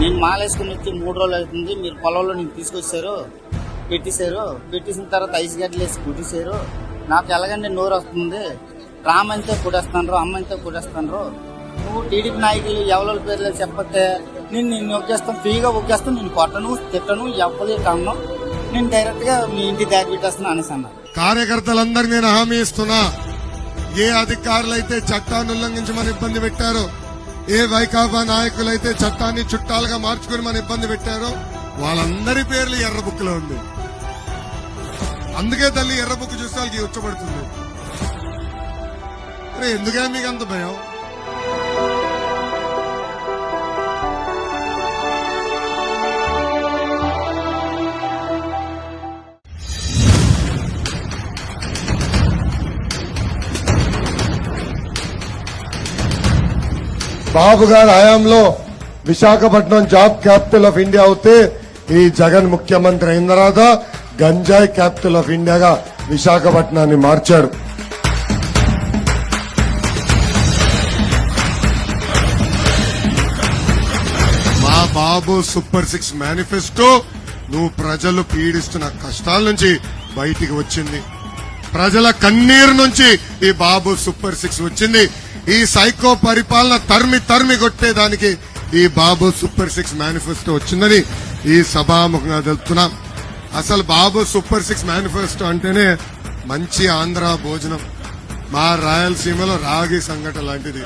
నేను మాలేసుకుని వచ్చి మూడు రోజులు అవుతుంది మీరు పొలంలో నేను తీసుకొచ్చారు పెట్టేశారు. పెట్టేసిన తర్వాత ఐస్ గడ్డలు వేసి కుట్టేశారు. నాకు ఎలాగంటే నోరు వస్తుంది. రామంతే కుడేస్తాను అమ్మంతే కుడేస్తాను నువ్వు టీడీపీ నాయకులు ఎవరి పేర్లు చెప్పతే నేను నిన్ను ఒక్కేస్తాను ఫ్రీగా ఒక్కేస్తాను నేను కొట్టను తిట్టను ఎవ్వలే కన్ను నేను డైరెక్ట్గా మీ ఇంటి దారి పెట్టేస్తాను అనేసి అన్నారు కార్యకర్తలందరికీ నేను హామీ ఇస్తున్నా. ఏ అధికారులైతే చట్టాన్ని ఉల్లంఘించమని ఇబ్బంది పెట్టారో ఏ వైకాపా నాయకులైతే చట్టాన్ని చుట్టాలుగా మార్చుకుని మన ఇబ్బంది పెట్టారో వాళ్ళందరి పేర్లు ఎర్ర బుక్ ఉంది. అందుకే తల్లి ఎర్ర బుక్ చూస్తే వాళ్ళకి ఉచ్చబడుతుంది. అరే ఎందుకే మీకు అంత భయం? బాబు గారి హయాంలో Visakhapatnam job capital of India అవుతే ఈ జగన్ ముఖ్యమంత్రి అయిన తర్వాత గంజాయి క్యాపిటల్ ఆఫ్ ఇండియాగా విశాఖపట్నాన్ని మార్చారు మా బాబు సూపర్ సిక్స్ మేనిఫెస్టో నువ్వు ప్రజలు పీడిస్తున్న కష్టాల నుంచి బయటికి వచ్చింది. ప్రజల కన్నీరు నుంచి ఈ బాబు సూపర్ సిక్స్ వచ్చింది. ఈ సైకో పరిపాలన తరిమి తరిమి కొట్టేదానికి ఈ బాబు సూపర్ సిక్స్ మేనిఫెస్టో వచ్చిందని ఈ సభాముఖంగా తెలుపుతున్నాం. అసలు బాబు సూపర్ సిక్స్ మేనిఫెస్టో అంటేనే మంచి ఆంధ్ర భోజనం. మా రాయలసీమలో రాగి సంఘటన లాంటిది.